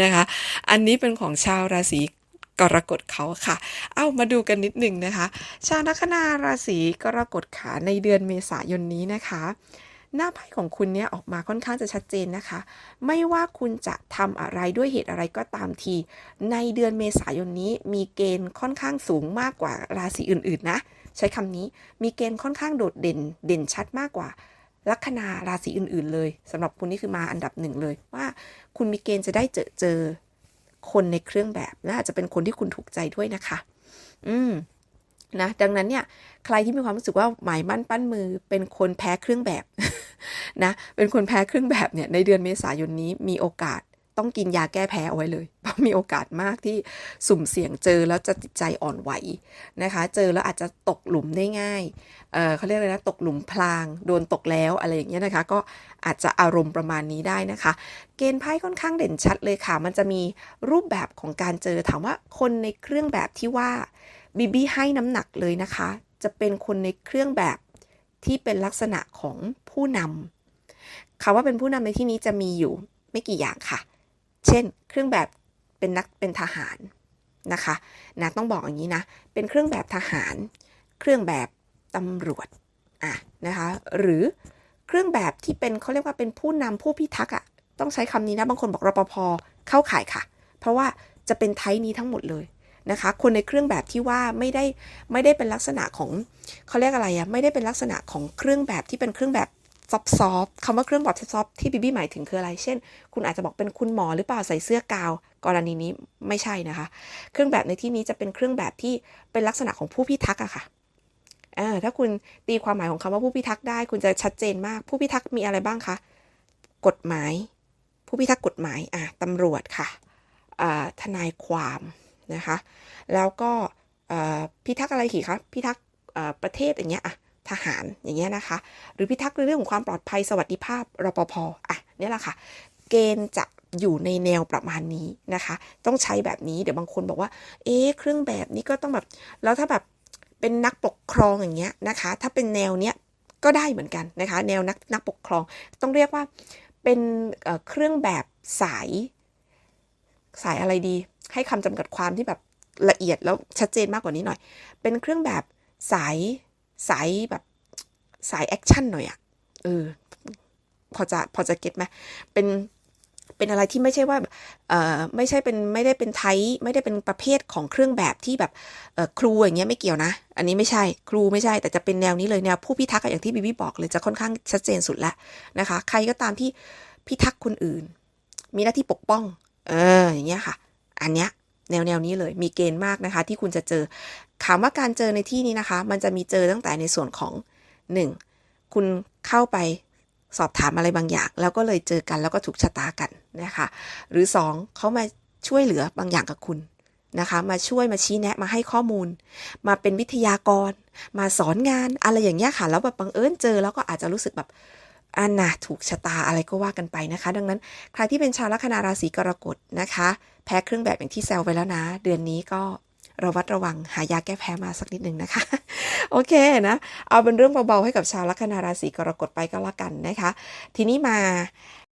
นะคะ อันนี้เป็นของชาวราศีกรกฎเขาค่ะ เอามาดูกันนิดหนึ่งนะคะ ชาวลัคนาราศีกรกฎขาในเดือนเมษายนนี้นะคะ หน้าไพ่ของคุณเนี่ยออกมาค่อนข้างจะชัดเจนนะคะ ไม่ว่าคุณจะทำอะไรด้วยเหตุอะไรก็ตามที ในเดือนเมษายนนี้มีเกณฑ์ค่อนข้างสูงมากกว่าราศีอื่นๆนะ ใช้คำนี้มีเกณฑ์ค่อนข้างโดดเด่นเด่นชัดมากกว่า ลัคนาราศีอื่น ๆ เลยสำหรับคุณนี่คือมาอันดับหนึ่งเลย ว่าคุณมีเกณฑ์จะได้เจอเจอคนในเครื่องแบบและอาจจะเป็นคนที่คุณถูกใจด้วยนะคะ อืมนะดังนั้นเนี่ยใครที่มีความรู้สึกว่าหมายมั่นปั้นมือเป็นคนแพ้เครื่องแบบนะเป็นคนแพ้เครื่องแบบเนี่ยในเดือนเมษายนนี้มีโอกาส ต้องกินยาแก้แพ้เอาไว้เลย เพราะมีโอกาสมากที่สุ่มเสี่ยงเจอแล้วจะจิตใจอ่อนไหวนะคะ เจอแล้วอาจจะตกหลุมได้ง่ายเเขาเรียกอะไรนะตกหลุมพราง โดนตกแล้วอะไรอย่างเงี้ยนะคะ ก็อาจจะอารมณ์ประมาณนี้ได้นะคะ เกณฑ์ไพ่ค่อนข้างเด่นชัดเลยค่ะ มันจะมีรูปแบบของการเจอถามว่าคนในเครื่องแบบที่ว่าบีบี้ให้น้ำหนักเลยนะคะ จะเป็นคนในเครื่องแบบที่เป็นลักษณะของผู้นำคำว่าเป็นผู้นำในที่นี้จะมีอยู่ไม่กี่อย่างค่ะ เช่น เครื่องแบบเป็นนักเป็นทหารนะคะนะต้องบอกอย่างนี้นะ เป็นเครื่องแบบทหาร เครื่องแบบตำรวจอะนะคะหรือเครื่องแบบที่เป็นเขาเรียกว่าเป็นผู้นำผู้พิทักษ์อะต้องใช้คำนี้นะบางคนบอกรปภเข้าข่ายค่ะ เพราะว่าจะเป็นไทป์นี้ทั้งหมดเลยนะคะคนในเครื่องแบบที่ว่าไม่ได้ไม่ได้เป็นลักษณะของเขาเรียกอะไรอะไม่ได้เป็นลักษณะของเครื่องแบบที่เป็นเครื่องแบบ ซอฟซอฟคำว่าเครื่องแบบซอฟที่บีบี้หมายถึงคืออะไร เช่น คุณอาจจะบอกเป็นคุณหมอหรือเปล่าใส่เสื้อกาว กรณีนี้ไม่ใช่นะคะ เครื่องแบบในที่นี้จะเป็นเครื่องแบบที่เป็นลักษณะของผู้พิทักษ์อะค่ะอ่าถ้าคุณตีความหมายของคำว่าผู้พิทักษ์ได้ คุณจะชัดเจนมาก ผู้พิทักษ์มีอะไรบ้างคะ กฎหมาย ผู้พิทักษ์กฎหมายอะตำรวจค่ะทนายความนะคะ แล้วก็พิทักษ์อะไรขี่คะ พิทักษ์ประเทศอย่างเงี้ยอะ ทหารอย่างเงี้ยนะคะ หรือพิทักษ์เรื่องของความปลอดภัยสวัสดิภาพรปภอะนี่แหละค่ะ เกณฑ์จะอยู่ในแนวประมาณนี้นะคะ ต้องใช้แบบนี้เดี๋ยวบางคนบอกว่า เอ๊เครื่องแบบนี้ก็ต้องแบบ แล้วถ้าแบบเป็นนักปกครองอย่างเงี้ยนะคะ ถ้าเป็นแนวเนี้ยก็ได้เหมือนกันนะคะ แนวนักนักปกครอง ต้องเรียกว่าเป็นเครื่องแบบสายสายอะไรดี ให้คำจำกัดความที่แบบละเอียดแล้วชัดเจนมากกว่านี้หน่อย เป็นเครื่องแบบสาย สายแบบสายแอคชั่นหน่อยอะเออพอจะพอจะเก็ตไหมเป็นเป็นอะไรที่ไม่ใช่ว่าเอ่อไม่ใช่เป็นไม่ได้เป็นไทยไม่ได้เป็นประเภทของเครื่องแบบที่แบบเออครูอย่างเงี้ยไม่เกี่ยวนะ อันนี้ไม่ใช่ครูไม่ใช่ แต่จะเป็นแนวนี้เลยแนวผู้พิทักษ์อย่างที่บีบีบอกเลยจะค่อนข้างชัดเจนสุดแล้วนะคะ ใครก็ตามที่พิทักษ์คนอื่น มีหน้าที่ปกป้อง เอออย่างเงี้ยค่ะ อันเนี้ย แนวแนวนี้เลยมีเกณฑ์มากนะคะ ที่คุณจะเจอถามว่าการเจอในที่นี้นะคะ มันจะมีเจอตั้งแต่ในส่วนของ 1. คุณเข้าไปสอบถามอะไรบางอย่าง แล้วก็เลยเจอกันแล้วก็ถูกชะตากันนะคะ หรือ 2. เขามาช่วยเหลือบางอย่างกับคุณนะคะ มาช่วยมาชี้แนะมาให้ข้อมูล มาเป็นวิทยากร มาสอนงานอะไรอย่างเงี้ยค่ะ แล้วแบบบังเอิญเจอแล้วก็อาจจะรู้สึกแบบ อันน่ะถูกชะตาอะไรก็ว่ากันไปนะคะ ดังนั้นใครที่เป็นชาวลัคนาราศีกรกฎนะคะ แพ้เครื่องแบบอย่างที่แซวไปแล้วนะ เดือนนี้ก็ระวัดระวังหายาแก้แพ้มาสักนิดนึงนะคะ โอเคนะ เอาเป็นเรื่องเบาๆให้กับชาวลัคนาราศีกรกฎไปก็แล้วกันนะคะ ทีนี้มา